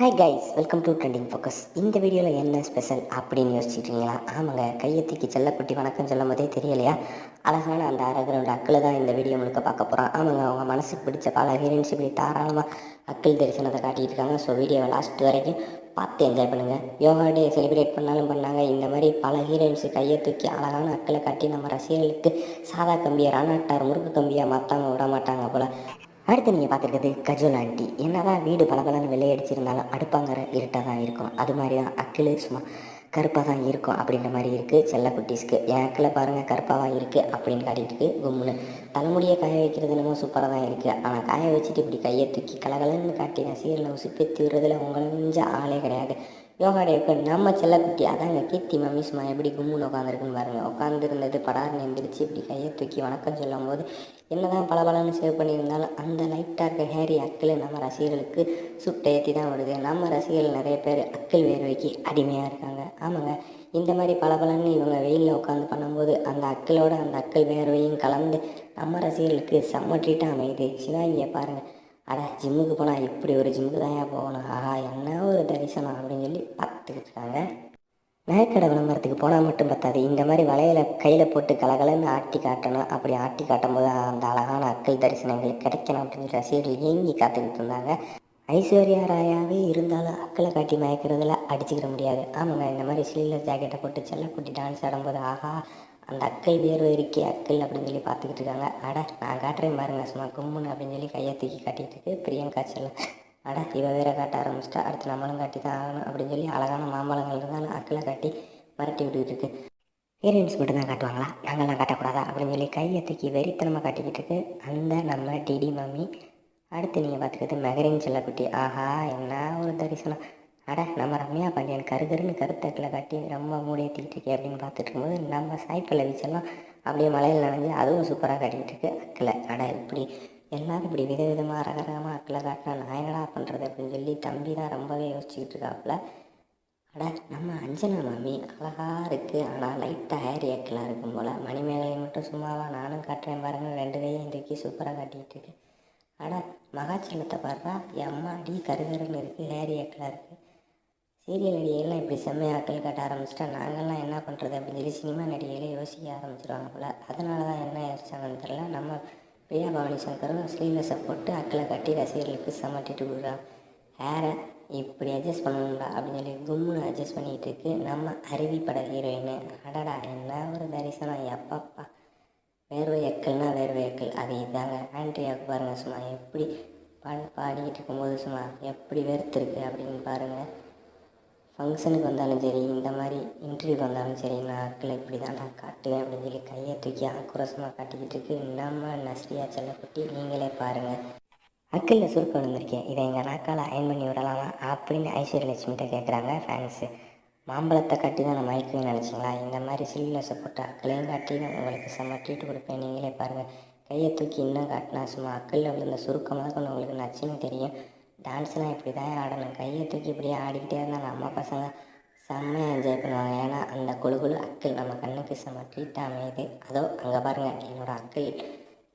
Hi guys welcome to trending focus இந்த வீடியோவில் என்ன ஸ்பெஷல் அப்படின்னு யோசிச்சிருக்கீங்களா? ஆமாங்க கையெத்திக்கு செல்லக்குட்டி வணக்கம் சொல்லும் போதே தெரியலையா? அழகான அந்த அரகிரவுண்ட் அக்கில் தான் இந்த வீடியோ முழுக்க பார்க்க போகிறோம் ஆமாங்க அவங்க மனசுக்கு பிடிச்ச பல ஹீரோயின்ஸ் இப்படி தாராளமாக அக்கில் தரிசனத்தை காட்டிட்டு இருக்காங்க ஸோ வீடியோவை லாஸ்ட் வரைக்கும் பார்த்து என்ஜாய் பண்ணுங்கள் யோகா டே செலிப்ரேட் பண்ணாலும் பண்ணாங்க. இந்த மாதிரி பல ஹீரோயின்ஸ் கையை தூக்கி அழகான அக்களை காட்டி நம்ம ரசிகர்களுக்கு சாதா கம்பியை ராணாட்டார் முறுக்கு கம்பியாக மாற்றாமல் விட மாட்டாங்க போல். அடுத்து நீங்கள் பார்த்துருக்குது கஜோல் ஆண்டி. என்னதான் வீடு பலபலன்னு வெள்ளையடிச்சிருந்தாலும் அடுப்பாங்கிற இருட்டாக தான் இருக்கும். அது மாதிரி தான் அக்கிலு சும்மா கருப்பாக தான் இருக்கும் அப்படின்ற மாதிரி இருக்குது செல்ல குட்டீஸ்க்கு. என் அக்கில் பாருங்கள் கருப்பாக தான் இருக்குது அப்படின்னு காட்டிட்டு இருக்கு கும்முன்னு தலைமுடியை காய வைக்கிறது என்னமோ சூப்பராக தான் இருக்குது ஆனால் காய வச்சுட்டு இப்படி கையை தூக்கி கலகலன்னு காட்டி ரசிகர்களை உசுப்பி விடுறதுல உங்களை ஆளே கிடையாது. யோகா டேக்கு நம்ம செல்லக்குட்டி அதாங்க கீர்த்தி மம்மி சும்மா எப்படி கும்முன்னு உட்காந்துருக்குன்னு பாருங்கள் உட்காந்துருந்தது படார்னு எந்திரிச்சு இப்படி கையை தூக்கி வணக்கம் சொல்லும் போது என்னதான் பளபளன்னு சேவ் பண்ணியிருந்தாலும் அந்த லைட்டாக இருக்க ஹேரி அக்கில் நம்ம ரசிகர்களுக்கு சுட்டை ஏற்றி தான் வருது நம்ம ரசிகர்கள் நிறைய பேர் அக்கில் வேர்வைக்கு அடிமையாக இருக்காங்க. ஆமாங்க. இந்த மாதிரி பளபளன்னு இவங்க வெயிலில் உட்காந்து பண்ணும்போது அந்த அக்களோட அந்த அக்கல் வேர்வையும் கலந்து நம்ம ரசிகர்களுக்கு செம்ம ட்ரீட்டாக அமையுது. சிவாங்கியை பாருங்கள் ஆனால் ஜிம்முக்கு போனால் இப்படி ஒரு ஜிம்முக்கு தான் ஏன் போகணும். ஆஹா என்ன ஒரு தரிசனம் அப்படின்னு சொல்லி பார்த்துக்கிட்டு இருக்காங்க. நகைக்கடை விளம்பரத்துக்கு போனால் மட்டும் பத்தாது. இந்த மாதிரி வலையில் கையில் போட்டு கலகலன்னு ஆட்டி காட்டணும். அப்படி ஆட்டி காட்டும் போது அந்த அழகான அக்கல் தரிசனங்கள் கிடைக்கணும் அப்படின்னு ரசிகர்கள் ஏங்கி காத்துக்கிட்டு இருந்தாங்க. ஐஸ்வர்யா ராயாவே இருந்தாலும் அக்களை காட்டி மயக்கிறதுல அடிச்சுக்கிற முடியாது. ஆமாங்க இந்த மாதிரி ஸ்லீவ்லெஸ் ஜாக்கெட்டை போட்டு செல்லக்குட்டி டான்ஸ் ஆடும்போது ஆஹா அந்த அக்கை வேர்வை இருக்கே அக்கல் அப்படின்னு சொல்லி பார்த்துக்கிட்டு இருக்காங்க. அட நான் காட்டுறேன் பாருங்க சும்மா கும்முன்னு அப்படின்னு சொல்லி கையை தூக்கி காட்டிகிட்டு இருக்கு பிரியங்கா செல்லம். அட இவ வேற காட்ட ஆரம்பிச்சிட்டா அடுத்து நம்மளும் காட்டி தான் ஆகணும் அப்படின்னு சொல்லி அழகான மாம்பழங்கள் இருந்தாலும் அக்களை காட்டி மிரட்டி விட்டுக்கிட்டு இருக்கு. ஹீரோயின்ஸ் மட்டும் தான் காட்டுவாங்களா? நாங்கள்லாம் காட்டக்கூடாதா? அப்படின்னு சொல்லி கையை தூக்கி வெறித்தனமாக காட்டிக்கிட்டு இருக்கு அந்த நம்ம டிடி மம்மி அடுத்து நீங்கள் பார்த்துக்கிறது மெகரின் செல்லக்குட்டி. ஆஹா என்ன ஒரு தரிசனம். அட நம்ம ரம்யா பாண்டியன் கருகருன்னு கருத்தக்கில் கட்டி ரொம்ப மூடியேற்றிக்கிட்டு இருக்கே அப்படின்னு பார்த்துட்டு இருக்கும்போது நம்ம சாய்ப்பில் வீச்செல்லாம் அப்படியே மலையில் நனைஞ்சு அதுவும் சூப்பராக காட்டிக்கிட்டு இருக்கு அக்கில். அட இப்படி எல்லாரும் இப்படி விதவிதமாக ரகரகமாக அக்கில் காட்டினா நான் என்னடா பண்ணுறது அப்படின்னு சொல்லி தம்பி தான் ரொம்பவே யோசிச்சுக்கிட்டு இருக்காப்புல. அட நம்ம அஞ்சனா மாமி அழகாக இருக்குது ஆனால் லைட்டாக ஹேர் ஏக்கலாக இருக்கும் போல். மணிமேகலை மட்டும் சும்மாவா நானும் காட்டுறேன் பாருங்கள் ரெண்டு கையும் தூக்கி சூப்பராக காட்டிக்கிட்டு இருக்கு. அட மகாச்சலத்தை பாடுறா எம்மா அடி கருகருன்னு இருக்குது ஹேர் ஏக்கலாக இருக்குது சீரியல் நடிகைகள்லாம் இப்படி செம்மையாக ஆட்கள் கட்ட ஆரம்பிச்சிட்டா நாங்கள்லாம் என்ன பண்ணுறது அப்படின்னு சொல்லி சினிமா நடிகைகளே யோசிக்க ஆரம்பிச்சிருவாங்க போல். அதனால தான் என்ன யோசிச்சாங்கன்னு தெரில நம்ம பிரியா பவானி சங்கரும் ஸ்லீவ்லெஸ்ஸை போட்டு அக்களை கட்டி ரசிகர்களுக்கு சமட்டிட்டு விடுறாங்க ஹேரை இப்படி அட்ஜஸ்ட் பண்ணணும்டா அப்படின்னு சொல்லி கும்முன்னு அட்ஜஸ்ட் பண்ணிகிட்டு இருக்கு. நம்ம அருவி பட ஹீரோயின் அடடா என்ன ஒரு தரிசனம். எப்பப்பா. வேர்வை எக்கல்னா வேர்வை எக்கல் அது இதாங்க ஆண்ட்ரியாவுக்கு பாருங்கள் சும்மா. எப்படி பாடி பாடிக்கிட்டு இருக்கும்போது சும்மா எப்படி வெறுத்துருக்கு அப்படின்னு பாருங்கள் ஃபங்க்ஷனுக்கு வந்தாலும் சரி இந்த மாதிரி இன்டர்வியூக்கு வந்தாலும் சரி நான் அக்களை இப்படி தான் நான் காட்டுவேன் அப்படின்னு சொல்லி கையை தூக்கி ஆக்ரோஷமாக காட்டிக்கிட்டு இருக்கு. நம்ம நஸ்ரியா செல்லக்குட்டி நீங்களே பாருங்கள் அக்கிளில் சுருக்கம் வந்திருக்கேன். இதை எங்கள் நாக்கால் அயன் பண்ணி விடலாமா அப்படின்னு ஐஸ்வர்யலட்சுமிகிட்ட கேட்குறாங்க ஃபேன்ஸு மாம்பழத்தை காட்டி தான் நான் மயக்குவேன்னு நினச்சிங்களா? இந்த மாதிரி சில்லில் போட்டு அக்களையும் காட்டி நான் உங்களுக்கு செம்ம ட்ரீட் கொடுப்பேன். நீங்களே பாருங்கள் கையை தூக்கி இன்னும் காட்டினா சும்மா அக்கலில் விழுந்த சுருக்கமாக உங்களுக்கு நச்சுன்னு தெரியும். டான்ஸ்லாம் இப்படி தான் ஆடணும். கையை தூக்கி இப்படியே ஆடிக்கிட்டே இருந்தால் நம்ம பசங்க செம்மையாக என்ஜாய் பண்ணுவாங்க. ஏன்னா அந்த குழு குழு அக்கள் நம்ம கண்ணுக்கு செம்ம ட்ரீட்டாக அமையுது. அதோ அங்கே பாருங்கள் என்னோடய அக்கள்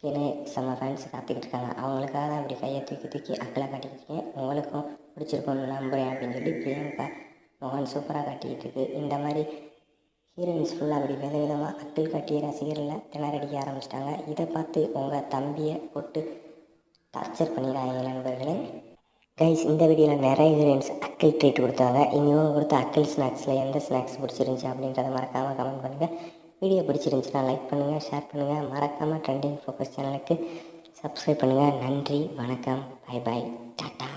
கீழே செம்ம ஃபேன்ஸ் காத்துக்கிட்டு இருக்காங்க. அவங்களுக்காக தான் இப்படி கையை தூக்கி தூக்கி அக்களை காட்டிக்கிட்டு உங்களுக்கும் பிடிச்சிருக்கோன்னு நம்புகிறேன் அப்படின்னு சொல்லி பிரியங்கா மோகன் சூப்பராக காட்டிக்கிட்டு இருக்கு. இந்த மாதிரி ஹீரோயின்ஸ் ஃபுல்லாக அப்படி வித விதமாக அக்கள் கட்டிய ரசிகர்களில் திணறடிக்க ஆரம்பிச்சிட்டாங்க. இதை பார்த்து உங்கள் தம்பியை போட்டு டார்ச்சர் பண்ணிடுறாங்க நண்பர்களே. கைஸ் இந்த வீடியோவில் நிறைய ஹீரோயின்ஸ் அக்கிள் ட்ரீட் கொடுத்தாங்க. இவங்க கொடுத்த அக்கிள் ஸ்நாக்ஸில் எந்த ஸ்நாக்ஸ் பிடிச்சிருந்துச்சி அப்படின்றத மறக்காமல் கமெண்ட் பண்ணுங்கள் வீடியோ பிடிச்சிருந்துச்சுன்னா லைக் பண்ணுங்கள் ஷேர் பண்ணுங்கள் மறக்காமல் ட்ரெண்டிங் ஃபோக்கஸ் சேனலுக்கு சப்ஸ்கிரைப் பண்ணுங்கள் நன்றி வணக்கம். Bye bye tata